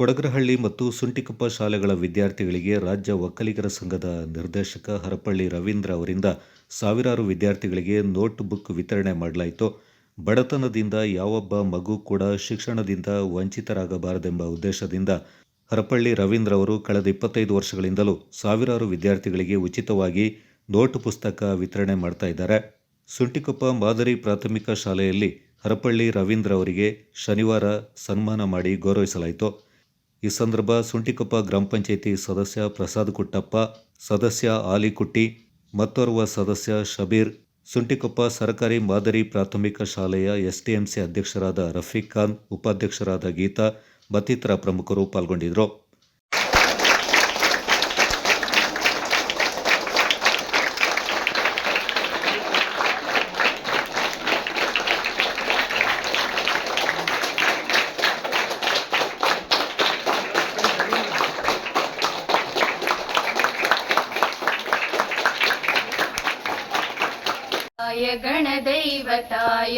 ಕೊಡಗರಹಳ್ಳಿ ಮತ್ತು ಸುಂಟಿಕೊಪ್ಪ ಶಾಲೆಗಳ ವಿದ್ಯಾರ್ಥಿಗಳಿಗೆ ರಾಜ್ಯ ಒಕ್ಕಲಿಗರ ಸಂಘದ ನಿರ್ದೇಶಕ ಹರಪಳ್ಳಿ ರವೀಂದ್ರ ಅವರಿಂದ ಸಾವಿರಾರು ವಿದ್ಯಾರ್ಥಿಗಳಿಗೆ ನೋಟ್ ಬುಕ್ ವಿತರಣೆ ಮಾಡಲಾಯಿತು. ಬಡತನದಿಂದ ಯಾವೊಬ್ಬ ಮಗು ಕೂಡ ಶಿಕ್ಷಣದಿಂದ ವಂಚಿತರಾಗಬಾರದೆಂಬ ಉದ್ದೇಶದಿಂದ ಹರಪಳ್ಳಿ ರವೀಂದ್ರ ಅವರು ಕಳೆದ ಇಪ್ಪತ್ತೈದು ವರ್ಷಗಳಿಂದಲೂ ಸಾವಿರಾರು ವಿದ್ಯಾರ್ಥಿಗಳಿಗೆ ಉಚಿತವಾಗಿ ನೋಟ್ ಪುಸ್ತಕ ವಿತರಣೆ ಮಾಡ್ತಾ ಇದ್ದಾರೆ. ಸುಂಟಿಕೊಪ್ಪ ಮಾದರಿ ಪ್ರಾಥಮಿಕ ಶಾಲೆಯಲ್ಲಿ ಹರಪಳ್ಳಿ ರವೀಂದ್ರ ಅವರಿಗೆ ಶನಿವಾರ ಸನ್ಮಾನ ಮಾಡಿ ಗೌರವಿಸಲಾಯಿತು. ಈ ಸಂದರ್ಭ ಸುಂಟಿಕೊಪ್ಪ ಗ್ರಾಮ ಪಂಚಾಯಿತಿ ಸದಸ್ಯ ಪ್ರಸಾದ್ ಕುಟ್ಟಪ್ಪ, ಸದಸ್ಯ ಆಲಿಕುಟ್ಟಿ, ಮತ್ತೋರ್ವ ಸದಸ್ಯ ಶಬೀರ್, ಸುಂಟಿಕೊಪ್ಪ ಸರ್ಕಾರಿ ಮಾದರಿ ಪ್ರಾಥಮಿಕ ಶಾಲೆಯ ಎಸ್ಟಿಎಂಸಿ ಅಧ್ಯಕ್ಷರಾದ ರಫೀಕ್ ಖಾನ್, ಉಪಾಧ್ಯಕ್ಷರಾದ ಗೀತಾ, ಮತ್ತಿತರ ಪ್ರಮುಖರು ಪಾಲ್ಗೊಂಡಿದ್ದರು.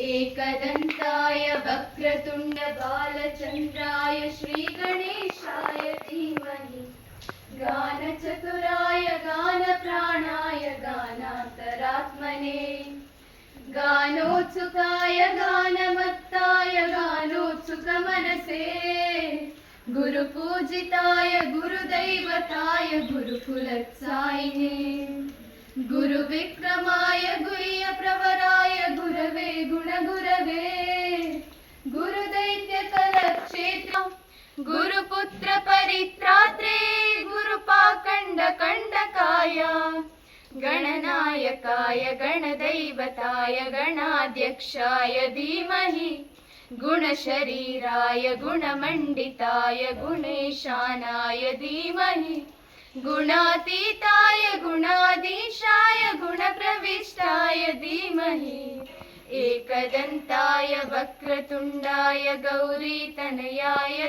एकदन्ताय वक्रतुण्डबालचन्द्राय श्रीगणेशाय धीमहि। गानचतुराय गानप्राणाय गानान्तरात्मने। गानोत्सुकाय गानमत्ताय गानोत्सुकमनसे। गुरुपूजिताय गुरुदैवताय गुरुकुलत्सायिने गुरुविक्रमाय गुह्यप्रवराय गुरुपुत्र परित्रात्रे गुरुपाकण्डकण्डकाय गणनायकाय गणदैवताय गणाध्यक्षाय धीमहि। गुणशरीराय गुणमण्डिताय गुणेशानाय धीमहि। गुणातीताय गुणाधीशाय गुणप्रविष्टाय धीमहि। एकदन्ताय वक्रतुण्डाय गौरीतनयाय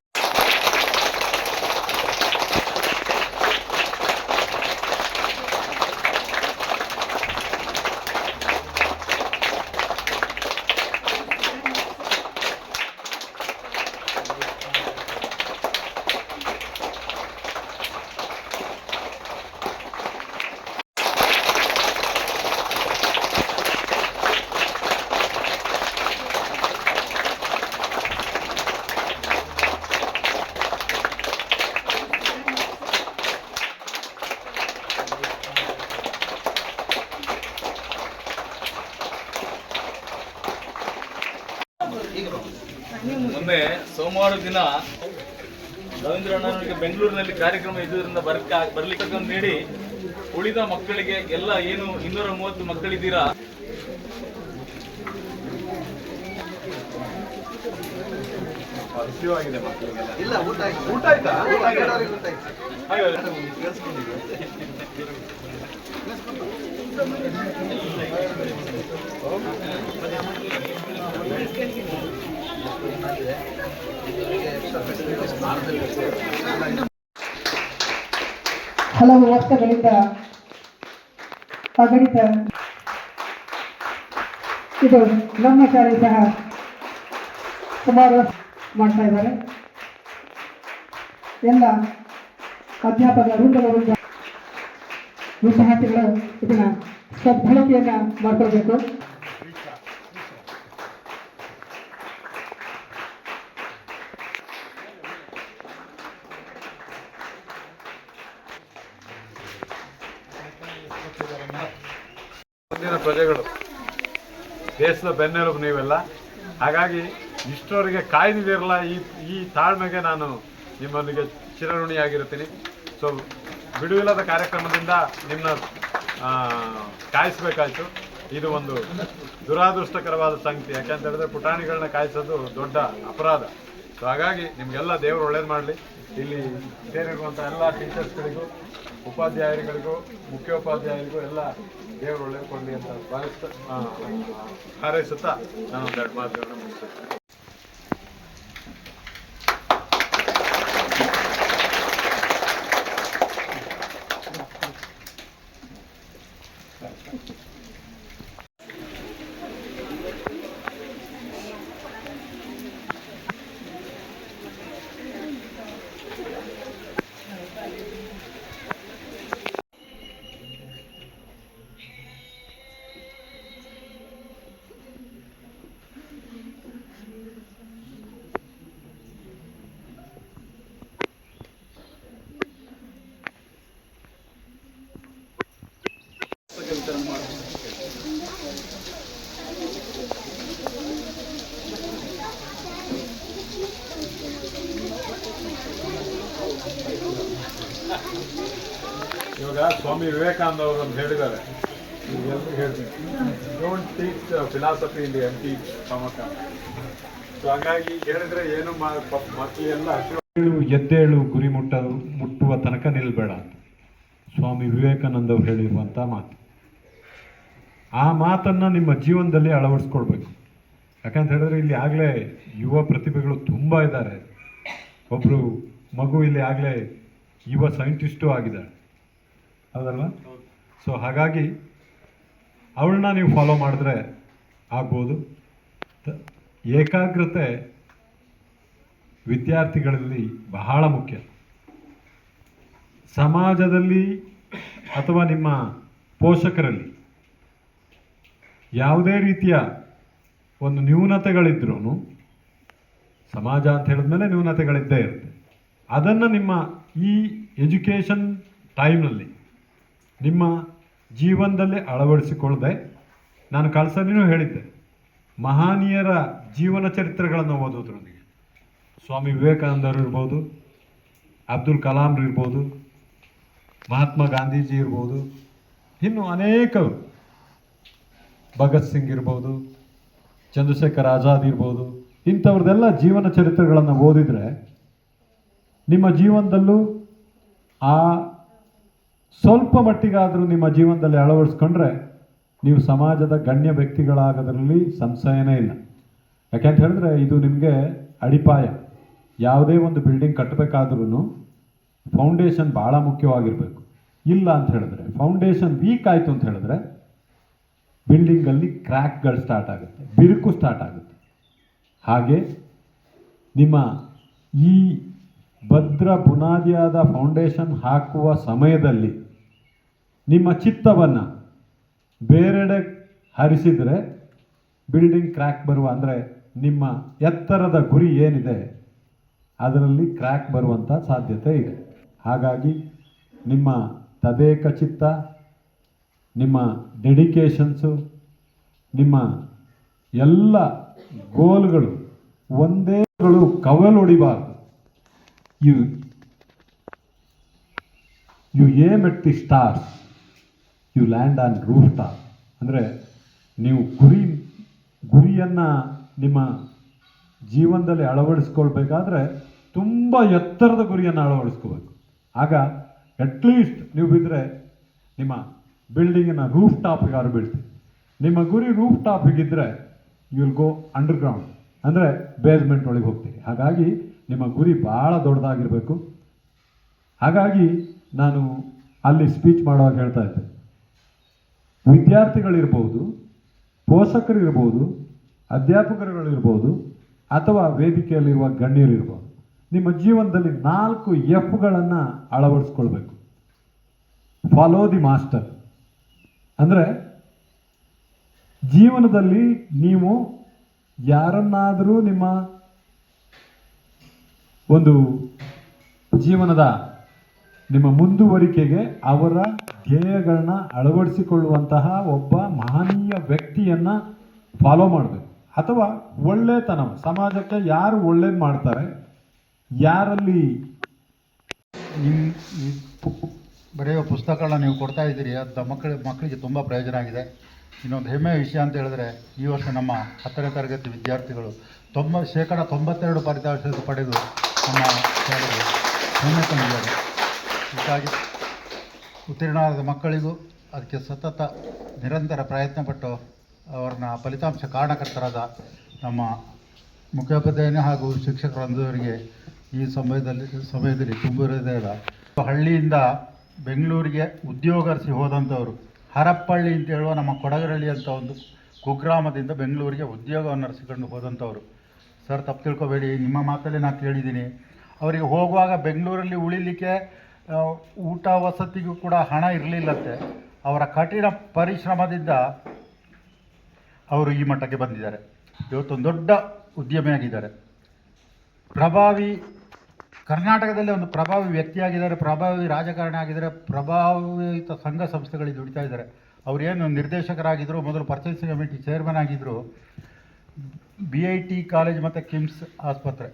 ಸೋಮವಾರ ದಿನ ರವೀಂದ್ರ ಬೆಂಗಳೂರಿನಲ್ಲಿ ಕಾರ್ಯಕ್ರಮ ಇದ್ದುದರಿಂದ ಬರಕ್ಕೆ ಬರ್ಲಿಕ್ಕೆ ನೀಡಿ ಉಳಿದ ಮಕ್ಕಳಿಗೆ ಎಲ್ಲ ಏನು ಇನ್ನೂರ ಮೂವತ್ತು ಮಕ್ಕಳಿದ್ದೀರಾ? ಇಲ್ಲ ಊಟ ಆಯ್ತು. ಊಟ ಆಯ್ತಾ? ಊಟ ಹಲವು ವರ್ಷಗಳಿಂದ ಅಗಣಿತ ಇದು ನಮ್ಮ ಶಾಲೆ ಸಹ ಸುಮಾರು ಮಾಡ್ತಾ ಇದ್ದಾರೆ. ಎಲ್ಲ ಅಧ್ಯಾಪಕ ವೃಂದಗಳಿಂದ ವಿದ್ಯಾರ್ಥಿಗಳು ಇದನ್ನ ಸದ್ಬಳಕೆಯನ್ನ ಮಾಡ್ಕೊಳ್ಬೇಕು. ಪ್ರಜೆಗಳು, ದೇಶದ ಬೆನ್ನೆಲುಬು ನೀವೆಲ್ಲ. ಹಾಗಾಗಿ ಇಷ್ಟೋರಿಗೆ ಕಾಯ್ದಿದಿರಲ್ಲ ಈ ಈ ತಾಳ್ಮೆಗೆ ನಾನು ನಿಮ್ಮೊಂದಿಗೆ ಚಿರಋಣಿಯಾಗಿರ್ತೀನಿ ಸೊ ಬಿಡುವಿಲ್ಲದ ಕಾರ್ಯಕ್ರಮದಿಂದ ನಿಮ್ಮನ್ನ ಕಾಯಿಸಬೇಕಾಯಿತು. ಇದು ಒಂದು ದುರಾದೃಷ್ಟಕರವಾದ ಸಂಗತಿ. ಯಾಕೆಂತ ಹೇಳಿದ್ರೆ ಪುಟಾಣಿಗಳನ್ನ ಕಾಯಿಸೋದು ದೊಡ್ಡ ಅಪರಾಧ. ಸೊ ಹಾಗಾಗಿ ನಿಮಗೆಲ್ಲ ದೇವರು ಒಳ್ಳೇದು ಮಾಡಲಿ. ಇಲ್ಲಿ ಸೇರಿರುವಂಥ ಎಲ್ಲ ಟೀಚರ್ಸ್ಗಳಿಗೂ, ಉಪಾಧ್ಯಾಯರುಗಳಿಗೂ, ಮುಖ್ಯೋಪಾಧ್ಯಾಯರಿಗೂ ಎಲ್ಲ ದೇವರು ಒಳ್ಳೆ ಕೊಡಲಿ ಅಂತ ಭಾವಿಸ್ತಾ ಹಾರೈಸುತ್ತಾ ನಾನು ಒಂದೆರಡು ಮಾತುಗಳನ್ನು ಮುಗಿಸ್ತೇನೆ. ಇವಾಗ ಸ್ವಾಮಿ ವಿವೇಕಾನಂದ ಅವರು ಅಂತ ಹೇಳಿದ್ದಾರೆ. ಎಲ್ರಿಗೂ ಹೇಳ್ತೀನಿ. ಡೋಂಟ್ ಟೀಚ್ ಫಿಲಾಸಫಿ ಇಲ್ಲಿ ಎಂ ಟಿ ಸಮಕ ಸೊ ಹಾಗಾಗಿ ಹೇಳಿದ್ರೆ ಏನು ಮಕ್ಕಳೆಲ್ಲ ಹಸಿರು ಎದ್ದೇಳು, ಗುರಿ ಮುಟ್ಟ ಮುಟ್ಟುವ ತನಕ ನಿಲ್ಬೇಡ. ಸ್ವಾಮಿ ವಿವೇಕಾನಂದ ಅವರು ಹೇಳಿರುವಂಥ ಮಾತು. ಆ ಮಾತನ್ನು ನಿಮ್ಮ ಜೀವನದಲ್ಲಿ ಅಳವಡಿಸ್ಕೊಳ್ಬೇಕು. ಯಾಕಂತ ಹೇಳಿದ್ರೆ ಇಲ್ಲಿ ಆಗಲೇ ಯುವ ಪ್ರತಿಭೆಗಳು ತುಂಬ ಇದ್ದಾರೆ. ಒಬ್ಬರು ಮಗು ಇಲ್ಲಿ ಆಗಲೇ ಯುವ ಸೈಂಟಿಸ್ಟು ಆಗಿದ್ದಾಳೆ ಹೌದಲ್ವಾ? ಸೊ ಹಾಗಾಗಿ ಅವಳನ್ನ ನೀವು ಫಾಲೋ ಮಾಡಿದ್ರೆ ಆಗ್ಬೋದು. ಏಕಾಗ್ರತೆ ವಿದ್ಯಾರ್ಥಿಗಳಲ್ಲಿ ಬಹಳ ಮುಖ್ಯ. ಸಮಾಜದಲ್ಲಿ ಅಥವಾ ನಿಮ್ಮ ಪೋಷಕರಲ್ಲಿ ಯಾವುದೇ ರೀತಿಯ ಒಂದು ನ್ಯೂನತೆಗಳಿದ್ರೂ ಸಮಾಜ ಅಂತ ಹೇಳಿದ್ಮೇಲೆ ನ್ಯೂನತೆಗಳಿದ್ದೇ ಇರುತ್ತೆ. ಅದನ್ನು ನಿಮ್ಮ ಈ ಎಜುಕೇಷನ್ ಟೈಮ್ನಲ್ಲಿ ನಿಮ್ಮ ಜೀವನದಲ್ಲಿ ಅಳವಡಿಸಿಕೊಳ್ಳದೆ ನಾನು ಕಳ್ಸಲಿನೂ ಹೇಳಿದ್ದೆ. ಮಹಾನೀಯರ ಜೀವನ ಚರಿತ್ರೆಗಳನ್ನು ಓದೋದ್ರೊಂದಿಗೆ ಸ್ವಾಮಿ ವಿವೇಕಾನಂದರು ಇರ್ಬೋದು, ಅಬ್ದುಲ್ ಕಲಾಂರು ಇರ್ಬೋದು, ಮಹಾತ್ಮ ಗಾಂಧೀಜಿ ಇರ್ಬೋದು, ಇನ್ನು ಅನೇಕರು ಭಗತ್ ಸಿಂಗ್ ಇರ್ಬೋದು, ಚಂದ್ರಶೇಖರ್ ಆಜಾದ್ ಇರ್ಬೋದು ಇಂಥವ್ರದ್ದೆಲ್ಲ ಜೀವನ ಚರಿತ್ರೆಗಳನ್ನು ಓದಿದರೆ ನಿಮ್ಮ ಜೀವನದಲ್ಲೂ ಆ ಸ್ವಲ್ಪ ಮಟ್ಟಿಗಾದರೂ ನಿಮ್ಮ ಜೀವನದಲ್ಲಿ ಅಳವಡಿಸ್ಕೊಂಡ್ರೆ ನೀವು ಸಮಾಜದ ಗಣ್ಯ ವ್ಯಕ್ತಿಗಳಾಗೋದ್ರಲ್ಲಿ ಸಂಶಯನೇ ಇಲ್ಲ. ಯಾಕೆಂತ ಹೇಳಿದ್ರೆ ಇದು ನಿಮಗೆ ಅಡಿಪಾಯ. ಯಾವುದೇ ಒಂದು ಬಿಲ್ಡಿಂಗ್ ಕಟ್ಟಬೇಕಾದ್ರೂ ಫೌಂಡೇಶನ್ ಭಾಳ ಮುಖ್ಯವಾಗಿರಬೇಕು. ಇಲ್ಲ ಅಂತ ಹೇಳಿದ್ರೆ, ಫೌಂಡೇಶನ್ ವೀಕ್ ಆಯಿತು ಅಂತ ಹೇಳಿದ್ರೆ ಬಿಲ್ಡಿಂಗಲ್ಲಿ ಕ್ರ್ಯಾಕ್ಗಳು ಸ್ಟಾರ್ಟ್ ಆಗುತ್ತೆ, ಬಿರುಕು ಸ್ಟಾರ್ಟ್ ಆಗುತ್ತೆ. ಹಾಗೆ ನಿಮ್ಮ ಈ ಭದ್ರ ಬುನಾದಿಯಾದ ಫೌಂಡೇಶನ್ ಹಾಕುವ ಸಮಯದಲ್ಲಿ ನಿಮ್ಮ ಚಿತ್ತವನ್ನು ಬೇರೆಡೆ ಹರಿಸಿದರೆ ಬಿಲ್ಡಿಂಗ್ ಕ್ರ್ಯಾಕ್ ಬರುವ, ಅಂದರೆ ನಿಮ್ಮ ಎತ್ತರದ ಗುರಿ ಏನಿದೆ, ಅದರಲ್ಲಿ ಕ್ರ್ಯಾಕ್ ಬರುವಂಥ ಸಾಧ್ಯತೆ ಇದೆ. ಹಾಗಾಗಿ ನಿಮ್ಮ ತದೇಕ ಚಿತ್ತ, ನಿಮ್ಮ ಡೆಡಿಕೇಶನ್ಸು ನಿಮ್ಮ ಎಲ್ಲ ಗೋಲ್ಗಳು ಒಂದೇಗಳು ಕವಲೊಡಿಬಾರ್ದು. You aim at the stars you land on roof top ಅಂದರೆ ನೀವು ಗುರಿ, ಗುರಿಯನ್ನು ನಿಮ್ಮ ಜೀವನದಲ್ಲಿ ಅಳವಡಿಸ್ಕೊಳ್ಬೇಕಾದ್ರೆ ತುಂಬ ಎತ್ತರದ ಗುರಿಯನ್ನು ಅಳವಡಿಸ್ಕೋಬೇಕು. ಆಗ ಅಟ್ಲೀಸ್ಟ್ ನೀವು ಬಿದ್ದರೆ ನಿಮ್ಮ ಬಿಲ್ಡಿಂಗಿನ ರೂಫ್ ಟಾಪಿಗಾರು ಬೀಳ್ತೀವಿ ನಿಮ್ಮ ಗುರಿ ರೂಫ್ ಟಾಪಿಗಿದ್ದರೆ ಯು ವಿಲ್ ಗೋ ಅಂಡರ್ಗ್ರೌಂಡ್ ಅಂದರೆ ಬೇಸ್ಮೆಂಟ್ ಒಳಗೆ ಹೋಗ್ತೀರಿ. ಹಾಗಾಗಿ ನಿಮ್ಮ ಗುರಿ ಭಾಳ ದೊಡ್ಡದಾಗಿರಬೇಕು. ಹಾಗಾಗಿ ನಾನು ಅಲ್ಲಿ ಸ್ಪೀಚ್ ಮಾಡುವಾಗ ಹೇಳ್ತಾ ಇದ್ದೆ. ವಿದ್ಯಾರ್ಥಿಗಳಿರ್ಬೋದು, ಪೋಷಕರಿರ್ಬೋದು, ಅಧ್ಯಾಪಕರುಗಳಿರ್ಬೋದು, ಅಥವಾ ವೇದಿಕೆಯಲ್ಲಿರುವ ಗಣ್ಯರಿರ್ಬೋದು, ನಿಮ್ಮ ಜೀವನದಲ್ಲಿ ನಾಲ್ಕು ಎಫ್ಗಳನ್ನು ಅಳವಡಿಸ್ಕೊಳ್ಬೇಕು. ಫಾಲೋ ದಿ ಮಾಸ್ಟರ್ ಅಂದರೆ ಜೀವನದಲ್ಲಿ ನೀವು ಯಾರನ್ನಾದರೂ ನಿಮ್ಮ ಒಂದು ಜೀವನದ ನಿಮ್ಮ ಮುಂದುವರಿಕೆಗೆ ಅವರ ಧ್ಯೇಯಗಳನ್ನ ಅಳವಡಿಸಿಕೊಳ್ಳುವಂತಹ ಒಬ್ಬ ಮಹನೀಯ ವ್ಯಕ್ತಿಯನ್ನು ಫಾಲೋ ಮಾಡಬೇಕು. ಅಥವಾ ಒಳ್ಳೆತನ ಸಮಾಜಕ್ಕೆ ಯಾರು ಒಳ್ಳೇದು ಮಾಡ್ತಾರೆ? ಯಾರಲ್ಲಿ ನಿಮ್ಮ ಬರೆಯುವ ಪುಸ್ತಕಗಳನ್ನ ನೀವು ಕೊಡ್ತಾ ಇದ್ದೀರಿ, ಅದು ಮಕ್ಕಳ ಮಕ್ಕಳಿಗೆ ತುಂಬ ಪ್ರಯೋಜನ ಆಗಿದೆ. ಇನ್ನೊಂದು ಹೆಮ್ಮೆಯ ವಿಷಯ ಅಂತ ಹೇಳಿದ್ರೆ, ಈ ವರ್ಷ ನಮ್ಮ ಹತ್ತನೇ ತರಗತಿ ವಿದ್ಯಾರ್ಥಿಗಳು ತೊಂಬ, ಶೇಕಡ ತೊಂಬತ್ತೆರಡು ಫಲಿತಾಂಶ ಪಡೆದು ನಮ್ಮ ಶಾಲೆಗೆ ಹೆಮ್ಮೆ ಹೀಗಾಗಿ ಉತ್ತೀರ್ಣವಾದ ಮಕ್ಕಳಿಗೂ ಅದಕ್ಕೆ ಸತತ ನಿರಂತರ ಪ್ರಯತ್ನ ಪಟ್ಟು ಅವರನ್ನ ಫಲಿತಾಂಶ ಕಾರಣಕರ್ತರಾದ ನಮ್ಮ ಮುಖ್ಯೋಪಾಧ್ಯಾಯನೇ ಹಾಗೂ ಶಿಕ್ಷಕರಂದವರಿಗೆ ಈ ಸಮಯದಲ್ಲಿ ಸಮಯದಲ್ಲಿ ತುಂಬ ಹೃದಯದ ಹಳ್ಳಿಯಿಂದ ಬೆಂಗಳೂರಿಗೆ ಉದ್ಯೋಗರ್ಸಿ ಹೋದಂಥವರು, ಹರಪ್ಪಳ್ಳಿ ಅಂತ ಹೇಳುವ ನಮ್ಮ ಕೊಡಗರಳ್ಳಿ ಅಂತ ಒಂದು ಕುಗ್ರಾಮದಿಂದ ಬೆಂಗಳೂರಿಗೆ ಉದ್ಯೋಗವನ್ನು ನಡೆಸಿಕೊಂಡು ಹೋದಂಥವರು. ಸರ್, ತಪ್ಪು ತಿಳ್ಕೊಬೇಡಿ. ನಿಮ್ಮ ಮಾತಲ್ಲೇ ನಾನು ಕೇಳಿದ್ದೀನಿ. ಅವರಿಗೆ ಹೋಗುವಾಗ ಬೆಂಗಳೂರಲ್ಲಿ ಉಳಿಲಿಕ್ಕೆ ಊಟ ವಸತಿಗೂ ಕೂಡ ಹಣ ಇರಲಿಲ್ಲಂತೆ. ಅವರ ಕಠಿಣ ಪರಿಶ್ರಮದಿಂದ ಅವರು ಈ ಮಟ್ಟಕ್ಕೆ ಬಂದಿದ್ದಾರೆ. ಇವತ್ತೊಂದು ದೊಡ್ಡ ಉದ್ಯಮಿಯಾಗಿದ್ದಾರೆ. ಪ್ರಭಾವಿ, ಕರ್ನಾಟಕದಲ್ಲಿ ಒಂದು ಪ್ರಭಾವಿ ವ್ಯಕ್ತಿಯಾಗಿದ್ದಾರೆ, ಪ್ರಭಾವಿ ರಾಜಕಾರಣಿ ಆಗಿದ್ದಾರೆ, ಪ್ರಭಾವಿತ ಸಂಘ ಸಂಸ್ಥೆಗಳಿಗೆ ದುಡಿತಾ ಇದ್ದಾರೆ. ಅವರೇನು ನಿರ್ದೇಶಕರಾಗಿದ್ದರು ಮೊದಲು ಪರ್ಚೇಸಿಂಗ್ ಕಮಿಟಿ ಚೇರ್ಮನ್ ಆಗಿದ್ದರು ಬಿ ಐ ಟಿ ಕಾಲೇಜ್ ಮತ್ತು ಕಿಮ್ಸ್ ಆಸ್ಪತ್ರೆ.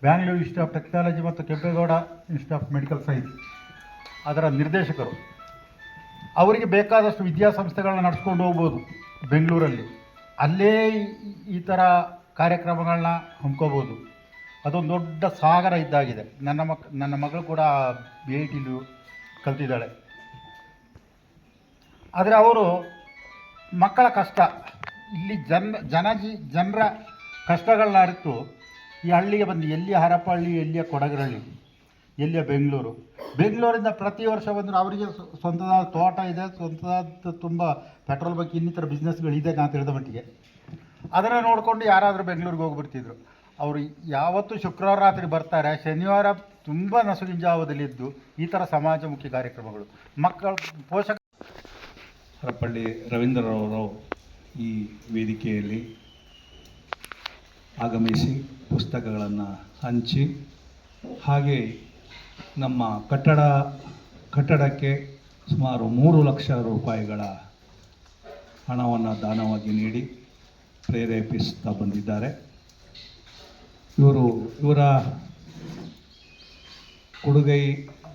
ಬ್ಯಾಂಗ್ಳೂರು ಇನ್ಸ್ಟಿಟ್ಯೂಟ್ ಆಫ್ ಟೆಕ್ನಾಲಜಿ ಮತ್ತು Kempegowda Institute of Medical Science ಅದರ ನಿರ್ದೇಶಕರು. ಅವರಿಗೆ ಬೇಕಾದಷ್ಟು ವಿದ್ಯಾಸಂಸ್ಥೆಗಳನ್ನ ನಡೆಸ್ಕೊಂಡು ಹೋಗ್ಬೋದು ಬೆಂಗಳೂರಲ್ಲಿ. ಅಲ್ಲೇ ಈ- ಥರ ಕಾರ್ಯಕ್ರಮಗಳನ್ನ ಹಮ್ಕೋಬೋದು. ಅದೊಂದು ದೊಡ್ಡ ಸಾಗರ ಇದ್ದಾಗಿದೆ. ನನ್ನ ಮಕ್, ನನ್ನ ಮಗಳು ಕೂಡ ಬಿ ಐ ಟಿಲು ಕಲ್ತಿದ್ದಾಳೆ. ಆದರೆ ಅವರು ಮಕ್ಕಳ ಕಷ್ಟ. ಇಲ್ಲಿ ಜನ ಜನ ಜನರ ಕಷ್ಟಗಳನ್ನ ಅರಿತು ಈ ಹಳ್ಳಿಗೆ ಬಂದು ಎಲ್ಲಿಯ ಹರಪಳ್ಳಿ, ಎಲ್ಲಿಯ ಕೊಡಗರಳ್ಳಿ, ಎಲ್ಲಿಯ ಬೆಂಗಳೂರು. ಬೆಂಗಳೂರಿಂದ ಪ್ರತಿ ವರ್ಷ ಬಂದರೆ ಅವರಿಗೆ ಸ್ವ- ಸ್ವಂತದಾದ ತೋಟ ಇದೆ, ಸ್ವಂತದಾದ ತುಂಬ ಪೆಟ್ರೋಲ್ ಬಗ್ಗೆ ಇನ್ನಿತರ ಬಿಸ್ನೆಸ್ಗಳಿದೆ ನಾನು ತಿಳಿದ ಮಟ್ಟಿಗೆ. ಅದನ್ನು ನೋಡಿಕೊಂಡು ಯಾರಾದರೂ ಬೆಂಗಳೂರಿಗೆ ಹೋಗಿಬಿಡ್ತಿದ್ರು. ಅವರು ಯಾವತ್ತೂ ಶುಕ್ರವಾರ ರಾತ್ರಿ ಬರ್ತಾರೆ, ಶನಿವಾರ ತುಂಬ ನಸುಗಿಂಜಾವದಲ್ಲಿದ್ದು. ಈ ಥರ ಸಮಾಜಮುಖಿ ಕಾರ್ಯಕ್ರಮಗಳು. ಮಕ್ಕಳು ಪೋಷಕ ಹರಪಳ್ಳಿ ರವೀಂದ್ರರವರು ಈ ವೇದಿಕೆಯಲ್ಲಿ ಆಗಮಿಸಿ ಪುಸ್ತಕಗಳನ್ನು ಹಂಚಿ, ಹಾಗೆ ನಮ್ಮ ಕಟ್ಟಡ, ಕಟ್ಟಡಕ್ಕೆ ಸುಮಾರು ಮೂರು ಲಕ್ಷ ರೂಪಾಯಿಗಳ ಹಣವನ್ನು ದಾನವಾಗಿ ನೀಡಿ ಪ್ರೇರೇಪಿಸ್ತಾ ಬಂದಿದ್ದಾರೆ. ಇವರು, ಇವರ ಕೊಡುಗೈ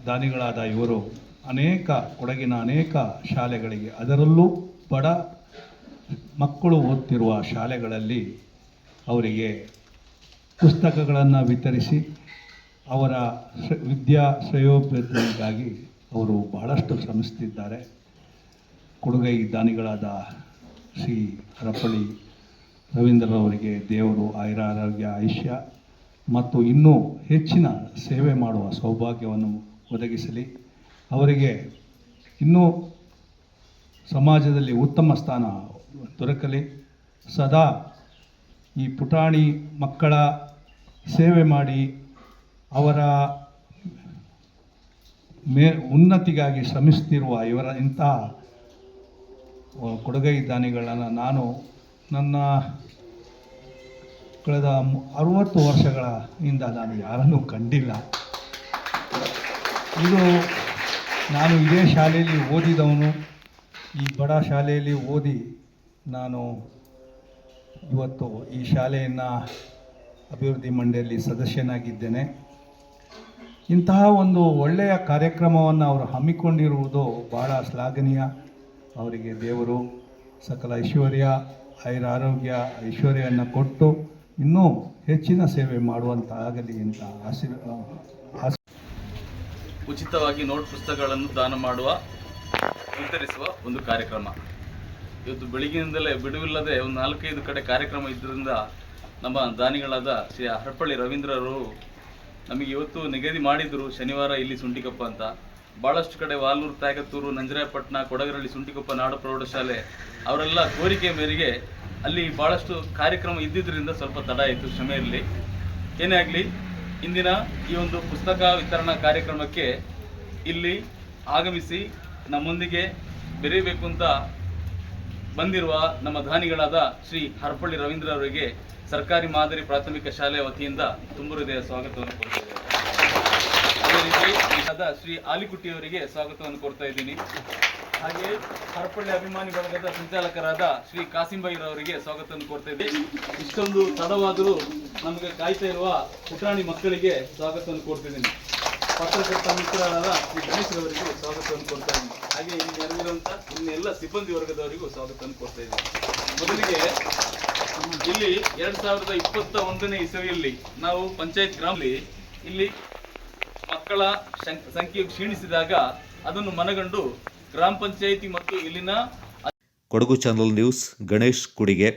ದಾನಿಗಳಾದ ಇವರು ಅನೇಕ, ಕೊಡಗಿನ ಅನೇಕ ಶಾಲೆಗಳಿಗೆ ಅದರಲ್ಲೂ ಬಡ ಮಕ್ಕಳು ಓದ್ತಿರುವ ಶಾಲೆಗಳಲ್ಲಿ ಅವರಿಗೆ ಪುಸ್ತಕಗಳನ್ನು ವಿತರಿಸಿ ಅವರ ವಿದ್ಯಾ ಶ್ರೇಯೋಪೇತಿಗಾಗಿ ಅವರು ಬಹಳಷ್ಟು ಶ್ರಮಿಸುತ್ತಿದ್ದಾರೆ ಕೊಡುಗೈ ದಾನಿಗಳಾದ ಶ್ರೀ ಹರಪಳ್ಳಿ ರವೀಂದ್ರರವರಿಗೆ ದೇವರು ಆಯುರಾರೋಗ್ಯ, ಆಯುಷ್ಯ ಮತ್ತು ಇನ್ನೂ ಹೆಚ್ಚಿನ ಸೇವೆ ಮಾಡುವ ಸೌಭಾಗ್ಯವನ್ನು ಒದಗಿಸಲಿ. ಅವರಿಗೆ ಇನ್ನೂ ಸಮಾಜದಲ್ಲಿ ಉತ್ತಮ ಸ್ಥಾನ ದೊರಕಲಿ. ಸದಾ ಈ ಪುಟಾಣಿ ಮಕ್ಕಳ ಸೇವೆ ಮಾಡಿ ಅವರ ಮೇ ಉನ್ನತಿಗಾಗಿ ಶ್ರಮಿಸ್ತಿರುವ ಇವರ ಇಂಥ ಕೊಡುಗೈ ದಾನಿಗಳನ್ನು ನಾನು ನನ್ನ ಕಳೆದ ಅರುವತ್ತು ವರ್ಷಗಳ ಹಿಂದ ನಾನು ಯಾರನ್ನೂ ಕಂಡಿಲ್ಲ. ಇದು ನಾನು ಇದೇ ಶಾಲೆಯಲ್ಲಿ ಓದಿದವನು. ಈ ಬಡ ಶಾಲೆಯಲ್ಲಿ ಓದಿ ನಾನು ಇವತ್ತು ಈ ಶಾಲೆಯನ್ನು ಅಭಿವೃದ್ಧಿ ಮಂಡಳಿಯಲ್ಲಿ ಸದಸ್ಯನಾಗಿದ್ದೇನೆ. ಇಂತಹ ಒಂದು ಒಳ್ಳೆಯ ಕಾರ್ಯಕ್ರಮವನ್ನು ಅವರು ಹಮ್ಮಿಕೊಂಡಿರುವುದು ಬಹಳ ಶ್ಲಾಘನೀಯ. ಅವರಿಗೆ ದೇವರು ಸಕಲ ಐಶ್ವರ್ಯ, ಐರ ಆರೋಗ್ಯ, ಐಶ್ವರ್ಯವನ್ನು ಕೊಟ್ಟು ಇನ್ನೂ ಹೆಚ್ಚಿನ ಸೇವೆ ಮಾಡುವಂತಾಗಲಿ ಅಂತ ಆಶೀರ್ವ ಆಶೀರ್ ಉಚಿತವಾಗಿ ನೋಟ್ ಪುಸ್ತಕಗಳನ್ನು ದಾನ ಮಾಡುವ ವಿತರಿಸುವ ಒಂದು ಕಾರ್ಯಕ್ರಮ. ಇವತ್ತು ಬೆಳಗಿನಿಂದಲೇ ಬಿಡುವಿಲ್ಲದೆ ಒಂದು ನಾಲ್ಕೈದು ಕಡೆ ಕಾರ್ಯಕ್ರಮ ಇದ್ದರಿಂದ ನಮ್ಮ ದಾನಿಗಳಾದ ಶ್ರೀ ಹರಪಳ್ಳಿ ರವೀಂದ್ರರು ನಮಗೆ ಇವತ್ತು ನಿಗದಿ ಮಾಡಿದ್ರು ಶನಿವಾರ ಇಲ್ಲಿ ಸುಂಟಿಕೊಪ್ಪ ಅಂತ. ಭಾಳಷ್ಟು ಕಡೆ ವಾಲೂರು ತಾಯಕತ್ತೂರು ನಂಜರಾಯಪಟ್ಟಣ ಕೊಡಗರಳ್ಳಿ ಸುಂಟಿಕೊಪ್ಪ ನಾಡು ಪ್ರೌಢಶಾಲೆ ಅವರೆಲ್ಲ ಕೋರಿಕೆ ಮೇರೆಗೆ ಅಲ್ಲಿ ಭಾಳಷ್ಟು ಕಾರ್ಯಕ್ರಮ ಇದ್ದಿದ್ದರಿಂದ ಸ್ವಲ್ಪ ತಡ ಆಯಿತು, ಕ್ಷಮೆ ಇರಲಿ. ಏನೇ ಆಗಲಿ, ಇಂದಿನ ಈ ಒಂದು ಪುಸ್ತಕ ವಿತರಣಾ ಕಾರ್ಯಕ್ರಮಕ್ಕೆ ಇಲ್ಲಿ ಆಗಮಿಸಿ ನಮ್ಮೊಂದಿಗೆ ಬೆರೀಬೇಕು ಅಂತ ಬಂದಿರುವ ನಮ್ಮ ದಾನಿಗಳಾದ ಶ್ರೀ ಹರಪಳ್ಳಿ ರವೀಂದ್ರ ಅವರಿಗೆ ಸರ್ಕಾರಿ ಮಾದರಿ ಪ್ರಾಥಮಿಕ ಶಾಲೆ ವತಿಯಿಂದ ತುಂಬು ಹೃದಯ ಸ್ವಾಗತವನ್ನು ಕೊಡ್ತಾ ಅದೇ ರೀತಿ ಶ್ರೀ ಆಲಿಕುಟ್ಟಿ ಅವರಿಗೆ ಸ್ವಾಗತವನ್ನು ಕೊಡ್ತಾ ಇದ್ದೀನಿ. ಹಾಗೆ ಹರಪಳ್ಳಿ ಅಭಿಮಾನಿ ಬಳಗದ ಸಂಚಾಲಕರಾದ ಶ್ರೀ ಕಾಸಿಂಬೈರವರಿಗೆ ಸ್ವಾಗತವನ್ನು ಕೊಡ್ತಾ ಇದ್ದೀನಿ. ಇಷ್ಟೊಂದು ತಡವಾದರೂ ನಮಗೆ ಕಾಯ್ತಾ ಇರುವ ಪುಟಾಣಿ ಮಕ್ಕಳಿಗೆ ಸ್ವಾಗತವನ್ನು ಕೊಡ್ತಿದ್ದೀನಿ ಪತ್ರಕರ್ತ ಮಿತ್ರರಾದ ಶ್ರೀ ಗಣೇಶ್ ಅವರಿಗೂ ಸ್ವಾಗತವನ್ನು ಕೊಡ್ತಾ ಇದ್ದೀನಿ. ಹಾಗೆ ಇಲ್ಲಿ ನೆರವಿರುವಂತ ಇನ್ನೆಲ್ಲ ಸಿಬ್ಬಂದಿ ವರ್ಗದವರಿಗೂ ಸ್ವಾಗತವನ್ನು ಕೊಡ್ತಾ ಇದ್ದೀವಿ ಮೊದಲಿಗೆ ಇಲ್ಲಿ ಎರಡ್ ಸಾವಿರದ ಇಪ್ಪತ್ತ ಒಂದನೇ ಇಸವಿಯಲ್ಲಿ ನಾವು ಪಂಚಾಯತ್ ಗ್ರಾಮಲ್ಲಿ ಇಲ್ಲಿ ಮಕ್ಕಳ ಸಂಖ್ಯೆ ಕ್ಷೀಣಿಸಿದಾಗ ಅದನ್ನು ಮನಗಂಡು ಗ್ರಾಮ ಪಂಚಾಯಿತಿ ಮತ್ತು ಇಲ್ಲಿನ ಕೊಡಗು ಚಾನಲ್ ನ್ಯೂಸ್ ಗಣೇಶ್ ಕುಡಿಗೆ.